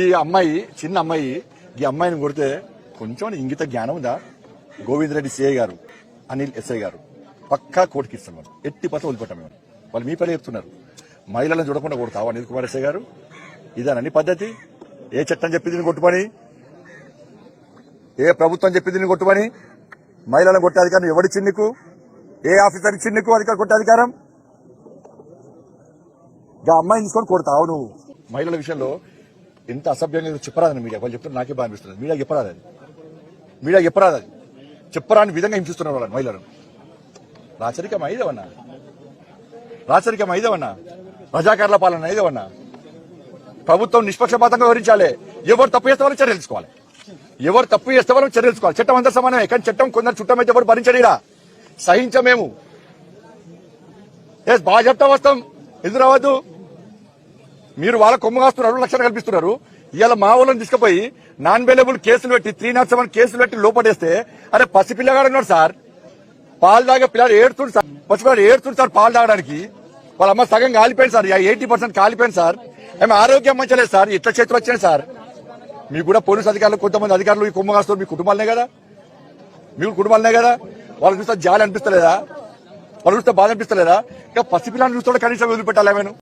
ఈ అమ్మాయి చిన్న అమ్మాయి ఈ అమ్మాయిని కొడితే కొంచెం ఇంగిత జ్ఞానం ఉందా? గోవింద్ రెడ్డి సిఐ గారు అనిల్ ఎస్ఐ గారు పక్కా కోర్టుకి ఇస్తాం మనం ఎట్టి పట్ల వదిలిపెట్టాం మేము. వాళ్ళు మీ పని చెప్తున్నారు. మహిళలను చూడకుండా కొడతావా అనిల్ కుమార్ ఎస్ఐ గారు? ఇదానండి పద్ధతి? ఏ చట్టం చెప్పింది నేను కొట్టుమని ఏ ప్రభుత్వం చెప్పింది నేను కొట్టుమని మహిళలను కొట్టే అధికారం ఎవడిచ్చింది నీకు? ఏ ఆఫీసర్ ఇచ్చింది నీకు అధికారం కొట్టే అధికారం? ఇక అమ్మాయిని తీసుకొని కొడతావు నువ్వు. మహిళల విషయంలో ఎంత అసభ్యంగా చెప్పరాదని మీడియా వాళ్ళు చెప్తున్నారు నాకే బాగా అనిపిస్తుంది. మీడియా చెప్పరాదు అది. మీడియా చెప్పరాదు అది. చెప్పరాని విధంగా హింసిస్తున్నారు వాళ్ళని మహిళలను. రాచరికం ఐదవన్నా రాచరికం ఐదవన్నా రజాకారుల పాలన ఐదవన్నా ప్రభుత్వం నిష్పక్షపాతంగా వివరించాలి ఎవరు తప్పు చేస్తే వాళ్ళు చర్యలు తీసుకోవాలి. ఎవరు తప్పు చేస్తే వాళ్ళు చర్యలు తీసుకోవాలి. చట్టం అంతా సమానమే కానీ చట్టం కొందరు చుట్టం అయితే ఎవరు భరించడీరా సహించమేము. ఎస్ బాగా చెప్తా వస్తాం. ఎదురవద్దు మీరు వాళ్ళ కొమ్మ కాస్తున్నారు లక్షలు కల్పిస్తున్నారు. ఇవాళ మా వాళ్ళని తీసుకుపోయి నాన్ అవైలబుల్ కేసులు పెట్టి త్రీ నాట్ సెవెన్ కేసులు పెట్టి లోపడేస్తే అరే పసిపిల్లగాడు ఉన్నాడు సార్. పాలు తాగే పిల్లలు ఏడుతుంది సార్. పసిపిల్లలు ఏడుతుంది సార్ పాలు తాగడానికి. వాళ్ళ అమ్మ సగం కాలిపోయింది సార్. ఎయిటీ పర్సెంట్ కాలిపోయింది సార్. ఆమె ఆరోగ్యం మంచలేదు సార్. ఇట్లా చేతులు వచ్చాయి సార్. మీకు కూడా పోలీస్ అధికారులు కొంతమంది అధికారులు ఈ కుమ్మ కాస్తారు మీ కుటుంబాలనే కదా? మీకు కుటుంబాలనే కదా? వాళ్ళు చూస్తే జాలి అనిపిస్తలేదా? వాళ్ళు చూస్తే బాధ అనిపిస్తలేదా? ఇంకా పసిపిల్లని చూస్తే కనీసం వదిలిపెట్టాలి ఆమెను